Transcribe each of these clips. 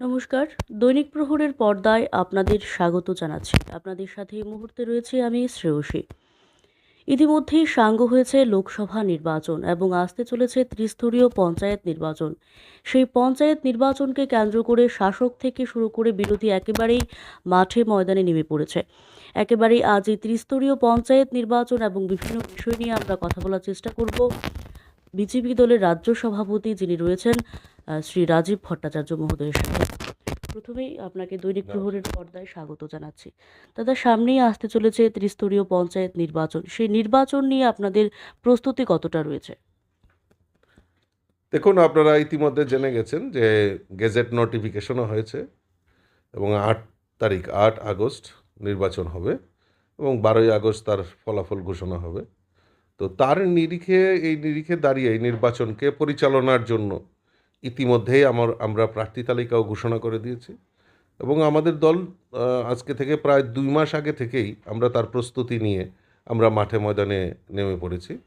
নমস্কার। দৈনিক প্রহরের পর্দায় আপনাদের স্বাগত জানাচ্ছি। আপনাদের সাথে এই মুহূর্তে রয়েছে আমি শ্রেয়সী। ইতিমধ্যেই সাঙ্গ হয়েছে লোকসভা নির্বাচন এবং আসতে চলেছে ত্রিস্তরীয় পঞ্চায়েত নির্বাচন। সেই পঞ্চায়েত নির্বাচনকে কেন্দ্র করে শাসক থেকে শুরু করে বিরোধী একেবারেই মাঠে ময়দানে নেমে পড়েছে। একেবারেই আজ এই ত্রিস্তরীয় পঞ্চায়েত নির্বাচন এবং বিভিন্ন বিষয় নিয়ে আমরা কথা বলার চেষ্টা করব। বিজেপি দলের রাজ্য সভাপতি যিনি রয়েছেন শ্রী রাজীব ভট্টাচার্য মহোদয়ের সাথে প্রথমেই আপনাকে দৈনিক প্রহরের পর্দায় স্বাগত জানাচ্ছি। দাদা সামনেই আসতে চলেছে ত্রিস্তরীয় পঞ্চায়েত নির্বাচন। সেই নির্বাচন নিয়ে আপনাদের প্রস্তুতি কতটা রয়েছে? দেখুন আপনারা ইতিমধ্যে জেনে গেছেন যে গেজেট নোটিফিকেশনও হয়েছে এবং আট তারিখ আট আগস্ট নির্বাচন হবে এবং বারোই আগস্ট তার ফলাফল ঘোষণা হবে। তো তার নিরিখে এই নিরিখে দাঁড়িয়ে এই নির্বাচনকে পরিচালনার জন্য ইতিমধ্যেই আমার, আমরা প্রার্থী তালিকাও ঘোষণা করে দিয়েছি। এবং আমাদের দল আজকে থেকে প্রায় দুই মাস আগে থেকেই আমরা তার প্রস্তুতি নিয়ে আমরা মাঠে ময়দানে নেমে পড়েছি।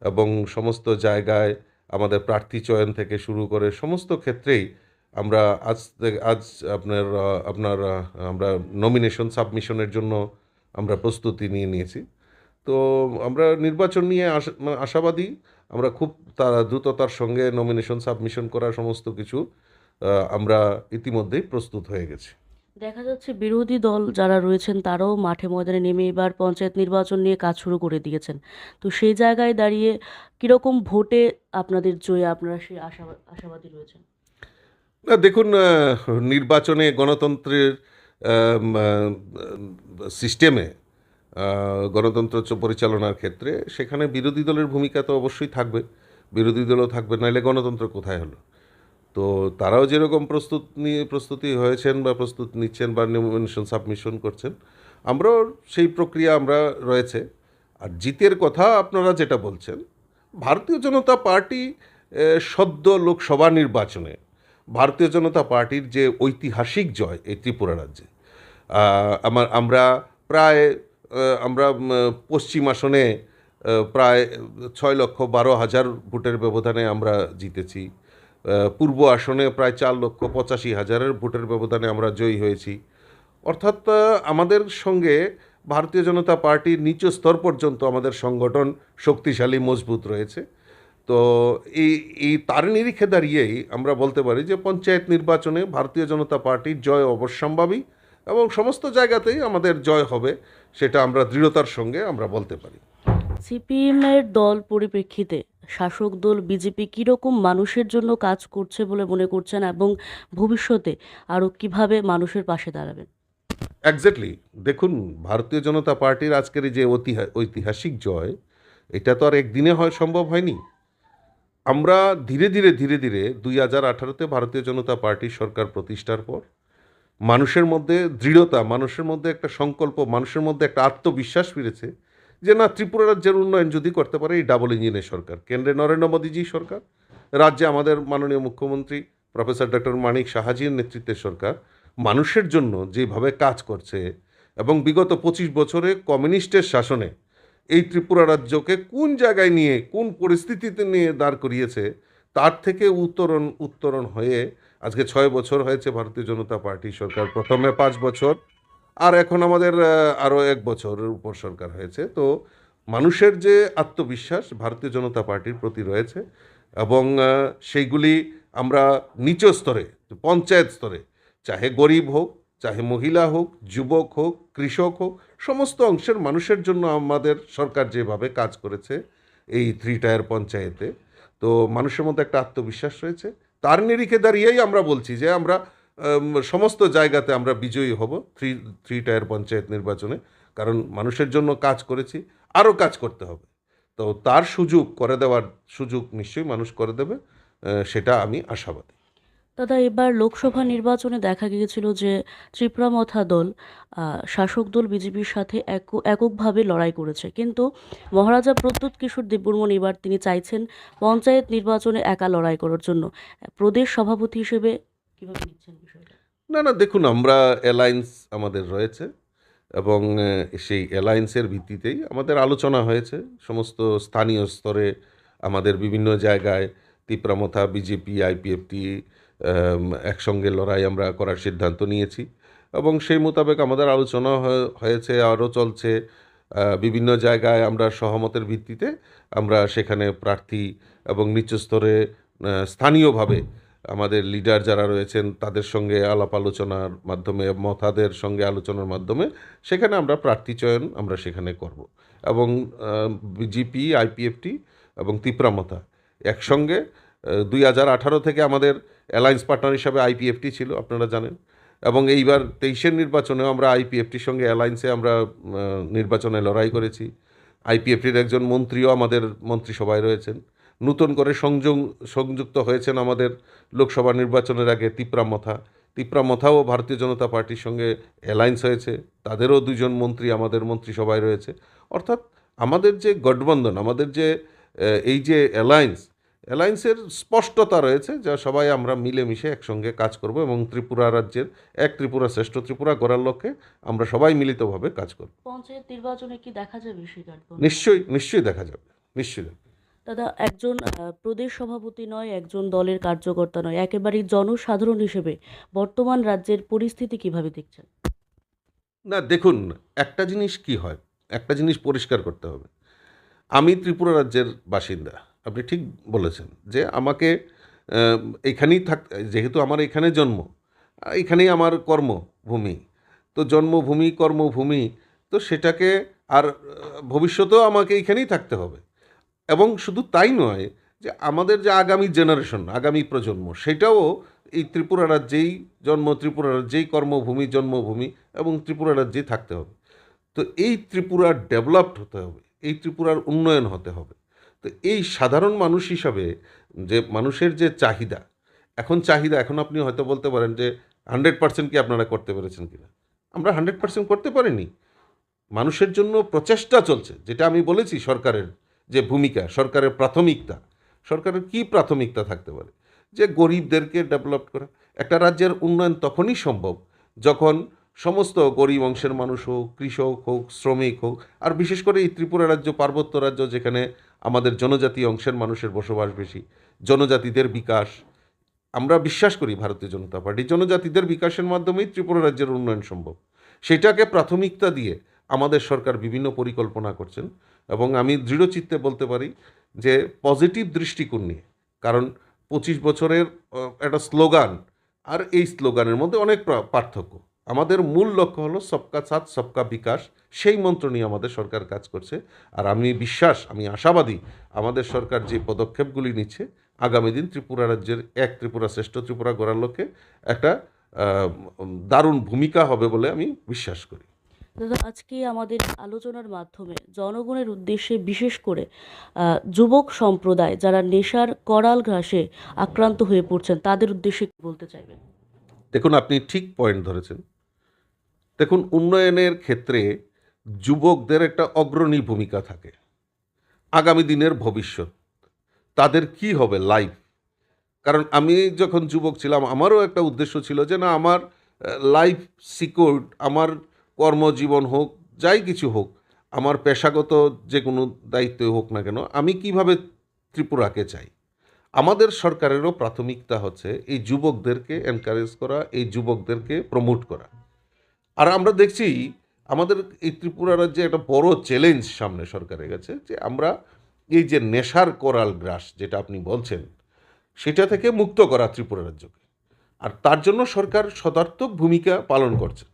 এবং সমস্ত জায়গায় আমাদের প্রার্থী চয়ন থেকে শুরু করে সমস্ত ক্ষেত্রেই আমরা আজ আজ আপনার আপনার আমরা নমিনেশন সাবমিশনের জন্য আমরা প্রস্তুতি নিয়ে নিয়েছি। তো আমরা নির্বাচন নিয়ে আশা- আশাবাদী আমরা খুব তারা দ্রুততার সঙ্গে নমিনেশন সাবমিশন করার সমস্ত কিছু আমরা ইতিমধ্যেই প্রস্তুত হয়ে গেছি। দেখা যাচ্ছে বিরোধী দল যারা রয়েছেন তারাও মাঠে ময়দানে নেমে এবার পঞ্চায়েত নির্বাচন নিয়ে কাজ শুরু করে দিয়েছেন। তো সেই জায়গায় দাঁড়িয়ে কীরকম ভোটে আপনাদের জয়ে আপনারা সেই আশা আশাবাদী রয়েছেন? না দেখুন নির্বাচনে গণতন্ত্রের সিস্টেমে গণতন্ত্র পরিচালনার ক্ষেত্রে সেখানে বিরোধী দলের ভূমিকা তো অবশ্যই থাকবে। বিরোধী দলও থাকবে নাহলে গণতন্ত্র কোথায় হলো? তো তারাও যেরকম প্রস্তুত নিয়ে, প্রস্তুতি হয়েছেন বা প্রস্তুত নিচ্ছেন বা নমিনেশন সাবমিশন করছেন, আমরাও সেই প্রক্রিয়া আমরা রয়েছে। আর জিতের কথা আপনারা যেটা বলছেন, ভারতীয় জনতা পার্টি সদ্য লোকসভা নির্বাচনে ভারতীয় জনতা পার্টির যে ঐতিহাসিক জয় এই ত্রিপুরা রাজ্যে আমার, আমরা প্রায় আমরা পশ্চিম আসনে প্রায় ছয় লক্ষ বারো হাজার ভোটের ব্যবধানে আমরা জিতেছি। পূর্ব আসনে প্রায় চার লক্ষ পঁচাশি হাজারের ভোটের ব্যবধানে আমরা জয়ী হয়েছি। অর্থাৎ আমাদের সঙ্গে ভারতীয় জনতা পার্টির নিচ স্তর পর্যন্ত আমাদের সংগঠন শক্তিশালী, মজবুত রয়েছে। তো এই এই তার নিরিখে দাঁড়িয়েই আমরা বলতে পারি যে পঞ্চায়েত নির্বাচনে ভারতীয় জনতা পার্টির জয় অবশ্যম্ভাবী। এবং সমস্ত জায়গাতেই আমাদের জয় হবে সেটা আমরা দৃঢ়তার সঙ্গে আমরা বলতে পারি। সিপিএমের দল পরিপ্রেক্ষিতে শাসক দল বিজেপি কীরকম মানুষের জন্য কাজ করছে বলে মনে করছেন এবং ভবিষ্যতে আরও কীভাবে মানুষের পাশে দাঁড়াবেন? এক্স্যাক্টলি দেখুন ভারতীয় জনতা পার্টির আজকের যে ঐতিহা- ঐতিহাসিক জয় এটা তো আর একদিনে হয় সম্ভব হয়নি। আমরা ধীরে ধীরে ধীরে ধীরে দুই হাজার আঠারোতে ভারতীয় জনতা পার্টির সরকার প্রতিষ্ঠার পর মানুষের মধ্যে দৃঢ়তা, মানুষের মধ্যে একটা সংকল্প, মানুষের মধ্যে একটা আত্মবিশ্বাস ফিরেছে যে না, ত্রিপুরা রাজ্যের উন্নয়ন যদি করতে পারে, এই ডাবল ইঞ্জিনের সরকার। কেন্দ্রে নরেন্দ্র মোদীজি সরকার, রাজ্যে আমাদের মাননীয় মুখ্যমন্ত্রী প্রফেসর ডক্টর মানিক সাহাজির নেতৃত্বের সরকার। মানুষের জন্য যেভাবে কাজ করছে এবং বিগত পঁচিশ বছরে কমিউনিস্টের শাসনে এই ত্রিপুরা রাজ্যকে কোন জায়গায় নিয়ে, কোন পরিস্থিতিতে নিয়ে দাঁড় করিয়েছে, তার থেকে উত্তরণ উত্তরণ হয়ে আজকে ছয় বছর হয়েছে ভারতীয় জনতা পার্টি সরকার প্রথমে পাঁচ বছর, আর এখন আমাদের আরও এক বছরের উপর সরকার হয়েছে। তো মানুষের যে আত্মবিশ্বাস ভারতীয় জনতা পার্টির প্রতি রয়েছে এবং সেইগুলি আমরা নিচ স্তরে, পঞ্চায়েত স্তরে, চাহে গরিব হোক, চাহে মহিলা হোক, যুবক হোক, কৃষক হোক, সমস্ত অংশের মানুষের জন্য আমাদের সরকার যেভাবে কাজ করেছে এই থ্রি টায়ার পঞ্চায়েতে, তো মানুষের মধ্যে একটা আত্মবিশ্বাস রয়েছে। তার নিরিখে দাঁড়িয়েই আমরা বলছি যে আমরা সমস্ত জায়গাতে আমরা বিজয়ী হব থ্রি থ্রি টায়ার পঞ্চায়েত নির্বাচনে। কারণ মানুষের জন্য কাজ করেছি, আরও কাজ করতে হবে। তো তার সুযোগ করে দেওয়ার সুযোগ নিশ্চয়ই মানুষ করে দেবে সেটা আমি আশাবাদী। দাদা, এবার লোকসভা নির্বাচনে দেখা গিয়েছিল যে ত্রিপুরা মথা দল শাসক দল বিজেপির সাথে এক- এককভাবে লড়াই করেছে। কিন্তু মহারাজা প্রদ্যুৎ কিশোর দেববর্মন এবার তিনি চাইছেন পঞ্চায়েত নির্বাচনে একা লড়াই করার জন্য। প্রদেশ সভাপতি হিসেবে কীভাবে নিচ্ছেন বিষয়টা? না না, দেখুন, আমরা অ্যালায়েন্স আমাদের রয়েছে এবং সেই অ্যালায়েন্সের ভিত্তিতেই আমাদের আলোচনা হয়েছে। সমস্ত স্থানীয় স্তরে আমাদের বিভিন্ন জায়গায় তিপ্রামথা বিজেপি আইপিএফটি একসঙ্গে লড়াই আমরা করার সিদ্ধান্ত নিয়েছি। এবং সেই মোতাবেক আমাদের আলোচনা হয়েছে, আরও চলছে। বিভিন্ন জায়গায় আমরা সহমতের ভিত্তিতে আমরা সেখানে প্রার্থী এবং নিচু স্তরে স্থানীয়ভাবে আমাদের লিডার যারা রয়েছেন, তাদের সঙ্গে আলাপ আলোচনার মাধ্যমে, মতাদের সঙ্গে আলোচনার মাধ্যমে সেখানে আমরা প্রার্থী চয়ন আমরা সেখানে করব। এবং বিজেপি, আইপিএফটি এবং তিপ্রামতা একসঙ্গে দুই হাজার আঠারো থেকে আমাদের অ্যালায়েন্স পার্টনার হিসাবে আইপিএফটি ছিল, আপনারা জানেন। এবং এইবার তেইশের নির্বাচনেও আমরা আইপিএফটির সঙ্গে অ্যালায়েন্সে আমরা নির্বাচনে লড়াই করেছি। আইপিএফটির একজন মন্ত্রীও আমাদের মন্ত্রিসভায় রয়েছেন। নতুন করে সংযোগ, সংযুক্ত হয়েছেন আমাদের লোকসভা নির্বাচনের আগে তিপ্রামথা তিপ্রামথাও ভারতীয় জনতা পার্টির সঙ্গে অ্যালায়েন্স হয়েছে। তাদেরও দুজন মন্ত্রী আমাদের মন্ত্রিসভায় রয়েছে। অর্থাৎ আমাদের যে গঠবন্ধন, আমাদের যে এই যে অ্যালায়েন্স অ্যালায়েন্সের স্পষ্টতা রয়েছে যা সবাই আমরা মিলেমিশে একসঙ্গে কাজ করব এবং ত্রিপুরা রাজ্যের এক ত্রিপুরা শ্রেষ্ঠ ত্রিপুরা গড়ার লক্ষ্যে আমরা সবাই মিলিতভাবে কাজ করব। পঞ্চায়েত নির্বাচনে কি দেখা যাবে নিশ্চয়ই নিশ্চয়ই দেখা যাবে নিশ্চয়ই দাদা একজন প্রদেশ সভাপতি নয় একজন দলের কার্যকর্তা নয় একেবারেই জনসাধারণ হিসেবে বর্তমান রাজ্যের পরিস্থিতি কীভাবে দেখছেন? না দেখুন একটা জিনিস কি হয়? একটা জিনিস পরিষ্কার করতে হবে। আমি ত্রিপুরা রাজ্যের বাসিন্দা। আপনি ঠিক বলেছেন যে আমাকে এখানেই থাক, যেহেতু আমার এখানে জন্ম, এখানেই আমার কর্মভূমি, তো জন্মভূমি, কর্মভূমি, তো সেটাকে আর ভবিষ্যতেও আমাকে এখানেই থাকতে হবে। এবং শুধু তাই নয় যে আমাদের যে আগামী জেনারেশন আগামী প্রজন্ম, সেটাও এই ত্রিপুরা রাজ্যেই জন্ম, ত্রিপুরা রাজ্যেই কর্মভূমি, জন্মভূমি এবং ত্রিপুরা রাজ্যেই থাকতে হবে। তো এই ত্রিপুরা ডেভেলপড হতে হবে, এই ত্রিপুরার উন্নয়ন হতে হবে। তো এই সাধারণ মানুষ হিসাবে যে মানুষের যে চাহিদা, এখন চাহিদা, এখন আপনি হয়তো বলতে পারেন যে হান্ড্রেড পার্সেন্ট কি আপনারা করতে পেরেছেন কিনা? আমরা হান্ড্রেড পার্সেন্ট করতে পারিনি। মানুষের জন্য প্রচেষ্টা চলছে, যেটা আমি বলেছি সরকারের যে ভূমিকা, সরকারের প্রাথমিকতা। সরকারের কি প্রাথমিকতা থাকতে পারে? যে গরিবদেরকে ডেভেলপ করা। একটা রাজ্যের উন্নয়ন তখনই সম্ভব যখন সমস্ত গরিব অংশের মানুষ হোক, কৃষক হোক, শ্রমিক হোক, আর বিশেষ করে এই ত্রিপুরা রাজ্য, পার্বত্য রাজ্য যেখানে আমাদের জনজাতি অংশের মানুষের বসবাস বেশি, জনজাতিদের বিকাশ। আমরা বিশ্বাস করি ভারতীয় জনতা পার্টি জনজাতিদের বিকাশের মাধ্যমেই ত্রিপুরা রাজ্যের উন্নয়ন সম্ভব। সেটাকে প্রাথমিকতা দিয়ে আমাদের সরকার বিভিন্ন পরিকল্পনা করছেন এবং আমি দৃঢ়চিত্তে বলতে পারি যে পজিটিভ দৃষ্টিকোণ নিয়ে, কারণ পঁচিশ বছরের একটা স্লোগান, আর এই স্লোগানের মধ্যে অনেক পার্থক্য। আমাদের মূল লক্ষ্য হলো সবকা সাথ সবকা বিকাশ। সেই মন্ত্র নিয়ে আমাদের সরকার কাজ করছে। আর আমি বিশ্বাস আমি আশাবাদী আমাদের সরকার যে পদক্ষেপগুলি নিচ্ছে আগামী দিন ত্রিপুরা রাজ্যের এক ত্রিপুরা শ্রেষ্ঠ ত্রিপুরা গড়ার লক্ষ্যে একটা দারুণ ভূমিকা হবে বলে আমি বিশ্বাস করি। দাদা আজকে আমাদের আলোচনার মাধ্যমে জনগণের উদ্দেশ্যে বিশেষ করে যুবক সম্প্রদায় যারা নেশার করাল ঘাসে আক্রান্ত হয়ে পড়ছেন তাদের উদ্দেশ্যে কি বলতে চাইবেন? দেখুন আপনি ঠিক পয়েন্ট ধরেছেন। দেখুন, উন্নয়নের ক্ষেত্রে যুবকদের একটা অগ্রণী ভূমিকা থাকে। আগামী দিনের ভবিষ্যৎ, তাদের কি হবে লাইফ কারণ আমি যখন যুবক ছিলাম, আমারও একটা উদ্দেশ্য ছিল যে, না, আমার লাইফ সিকিউরড আমার কর্মজীবন হোক, যাই কিছু হোক, আমার পেশাগত যে কোনো দায়িত্ব হোক না কেন, আমি কীভাবে ত্রিপুরাকে চাই? আমাদের সরকারেরও প্রাথমিকতা হচ্ছে, এই যুবকদেরকে এনকারেজ করা, এই যুবকদেরকে প্রমোট করা। আর আমরা দেখছি আমাদের এই ত্রিপুরা রাজ্যে একটা বড় চ্যালেঞ্জ সামনে সরকারের কাছে, যে আমরা এই যে নেশার করাল গ্রাস যেটা আপনি বলছেন, সেটা থেকে মুক্ত করা ত্রিপুরা রাজ্যকে। আর তার জন্য সরকার সদার্থক ভূমিকা পালন করছে।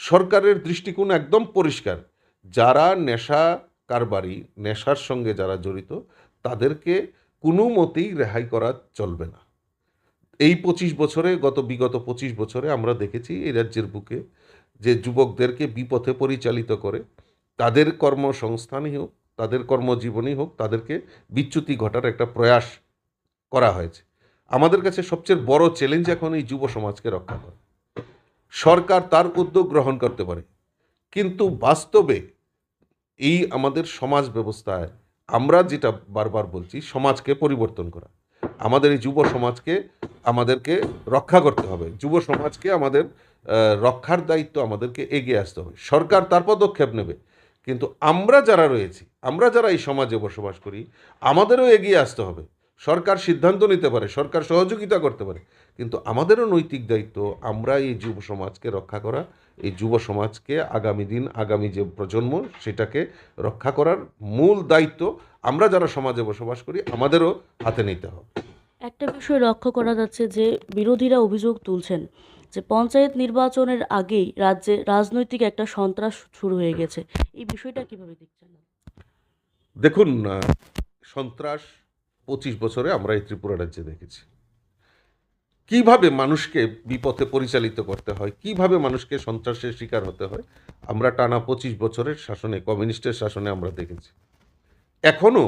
সরকারের দৃষ্টিকোণ একদম পরিষ্কার। যারা নেশা কারবারি, নেশার সঙ্গে যারা জড়িত, তাদেরকে কোনো মতেই রেহাই করা চলবে না। এই পঁচিশ বছরে, গত বিগত পঁচিশ বছরে আমরা দেখেছি এই রাজ্যের বুকে যে যুবকদেরকে বিপথে পরিচালিত করে, তাদের কর্মসংস্থানই হোক, তাদের কর্মজীবনই হোক, তাদেরকে বিচ্যুতি ঘটার একটা প্রয়াস করা হয়েছে। আমাদের কাছে সবচেয়ে বড় চ্যালেঞ্জ এখন এই যুব সমাজকে রক্ষা করা। সরকার তার উদ্যোগ গ্রহণ করতে পারে, কিন্তু বাস্তবে এই আমাদের সমাজ ব্যবস্থায় আমরা যেটা বারবার বলছি, সমাজকে পরিবর্তন করা। আমাদের এই যুব সমাজকে, আমাদেরকে রক্ষা করতে হবে। যুব সমাজকে আমাদের রক্ষার দায়িত্ব আমাদেরকে এগিয়ে আসতে হবে। সরকার তার পদক্ষেপ নেবে। কিন্তু আমরা যারা রয়েছি, আমরা যারা এই সমাজে বসবাস করি, আমাদেরও এগিয়ে আসতে হবে। সরকার সিদ্ধান্ত নিতে পারে, সরকার সহযোগিতা করতে পারে। কিন্তু আমাদেরও নৈতিক দায়িত্ব আমরা এই যুব সমাজকে রক্ষা করা, এই যুব সমাজকে আগামী দিন, আগামী যে প্রজন্ম, সেটাকে রক্ষা করার মূল দায়িত্ব আমরা যারা সমাজে বসবাস করি আমাদেরও হাতে নিতে হবে। একটা বিষয় লক্ষ্য করা যাচ্ছে যে বিরোধীরা অভিযোগ তুলছেন যে পঞ্চায়েত নির্বাচনের আগেই রাজ্যে রাজনৈতিক একটা সন্ত্রাস শুরু হয়ে গেছে। এই বিষয়টা কীভাবে দেখছেন? দেখুন সন্ত্রাস পঁচিশ বছরে আমরা এই ত্রিপুরা রাজ্যে দেখেছি। কীভাবে মানুষকে বিপথে পরিচালিত করতে হয় কীভাবে মানুষকে সন্ত্রাসের শিকার হতে হয় আমরা টানা পঁচিশ বছরের শাসনে কমিউনিস্টের শাসনে আমরা দেখেছি। এখনও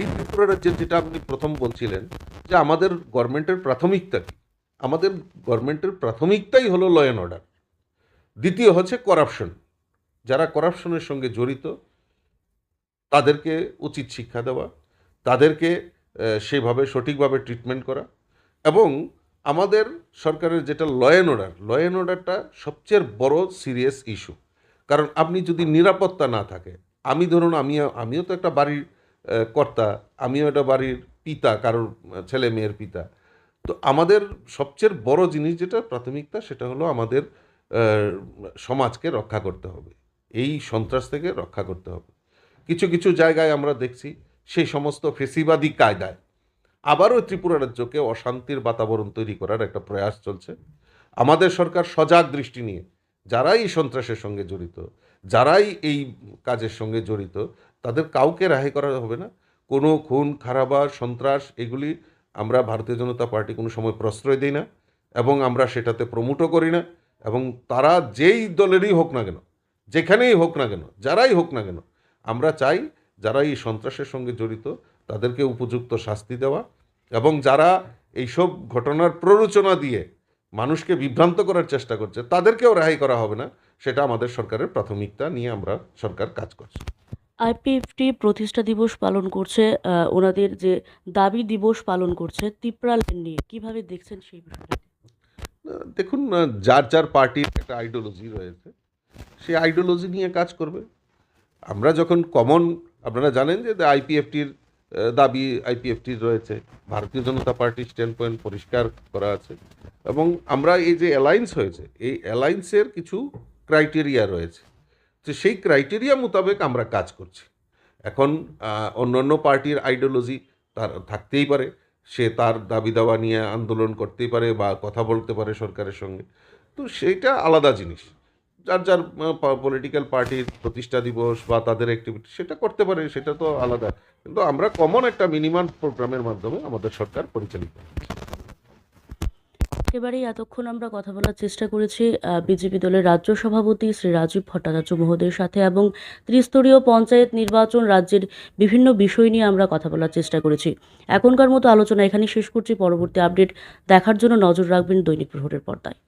এই ত্রিপুরা রাজ্যের যেটা আপনি প্রথম বলছিলেন, যে আমাদের গভর্নমেন্টের প্রাথমিকতা কি? আমাদের গভর্নমেন্টের প্রাথমিকতাই হলো ল অ্যান্ড অর্ডার দ্বিতীয় হচ্ছে করাপশন যারা করাপশনের সঙ্গে জড়িত, তাদেরকে উচিত শিক্ষা দেওয়া, তাদেরকে সেভাবে সঠিকভাবে ট্রিটমেন্ট করা এবং আমাদের সরকারের যেটা law and order law and অর্ডারটা সবচেয়ে বড় সিরিয়াস ইস্যু কারণ আপনি যদি নিরাপত্তা না থাকে আমি ধরুন আমি আমিও তো একটা বাড়ির কর্তা, আমিও একটা বাড়ির পিতা, কারোর ছেলে মেয়ের পিতা। তো আমাদের সবচেয়ে বড় জিনিস যেটা প্রাথমিকতা, সেটা হলো আমাদের সমাজকে রক্ষা করতে হবে। এই সন্ত্রাস থেকে রক্ষা করতে হবে। কিছু কিছু জায়গায় আমরা দেখছি সেই সমস্ত ফেসিবাদী কায়দায় আবারও ত্রিপুরা রাজ্যকে অশান্তির বাতাবরণ তৈরি করার একটা প্রয়াস চলছে। আমাদের সরকার সজাগ দৃষ্টি নিয়ে যারাই এই সন্ত্রাসের সঙ্গে জড়িত যারাই এই কাজের সঙ্গে জড়িত, তাদের কাউকে রেহাই করা হবে না। কোনো খুন, খারাপা, সন্ত্রাস এগুলি আমরা ভারতীয় জনতা পার্টি কোনো সময় প্রশ্রয় দিই না এবং আমরা সেটাতে প্রমোটও করি না এবং তারা যেই দলেরই হোক না কেন, যেখানেই হোক না কেন, যারাই হোক না কেন, আমরা চাই যারা এই সন্ত্রাসের সঙ্গে জড়িত তাদেরকে উপযুক্ত শাস্তি দেওয়া এবং যারা এইসব ঘটনার প্ররোচনা দিয়ে মানুষকে বিভ্রান্ত করার চেষ্টা করছে তাদেরকেও রেহাই করা হবে না সেটা আমাদের সরকারের প্রাথমিকতা নিয়ে আমরা সরকার কাজ করছি। আইপিএফটি প্রতিষ্ঠা দিবস পালন করছে ওনাদের যে দাবি দিবস পালন করছে তিপ্রা লেন নিয়ে কীভাবে দেখছেন সেই বিষয়টা? দেখুন যার যার পার্টির একটা আইডিওলজি রয়েছে সেই আইডিওলজি নিয়ে কাজ করবে। আমরা যখন কমন আপনারা জানেন যে আইপিএফটির দাবি আইপিএফটির রয়েছে। ভারতীয় জনতা পার্টির স্ট্যান্ড পয়েন্ট পরিষ্কার করা আছে এবং আমরা এই যে অ্যালায়েন্স হয়েছে, এই অ্যালায়েন্সের কিছু ক্রাইটেরিয়া রয়েছে। তো সেই ক্রাইটেরিয়া মোতাবেক আমরা কাজ করছি। এখন অন্যান্য পার্টির আইডিওলজি তার, থাকতেই পারে। সে তার দাবি দাওয়া নিয়ে আন্দোলন করতেই পারে বা কথা বলতে পারে সরকারের সঙ্গে। তো সেইটা আলাদা জিনিস। যার যার পলিটিক্যাল পার্টির প্রতিষ্ঠা দিবস বা তাদের অ্যাক্টিভিটি সেটা করতে পারে, সেটা তো আলাদা। কিন্তু আমরা কমন একটা মিনিমাম প্রোগ্রামের মাধ্যমে আমাদের সরকার পরিচালিত একেবারেই এতক্ষণ আমরা কথা বলার চেষ্টা করেছি বিজেপি দলের রাজ্য সভাপতি শ্রী রাজীব ভট্টাচার্য মহোদয়ের সাথে এবং ত্রিস্তরীয় পঞ্চায়েত নির্বাচন রাজ্যের বিভিন্ন বিষয় নিয়ে আমরা কথা বলার চেষ্টা করেছি। এখনকার মতো আলোচনা এখানেই শেষ করছি। পরবর্তী আপডেট দেখার জন্য নজর রাখবেন দৈনিক প্রহরের পর্দায়।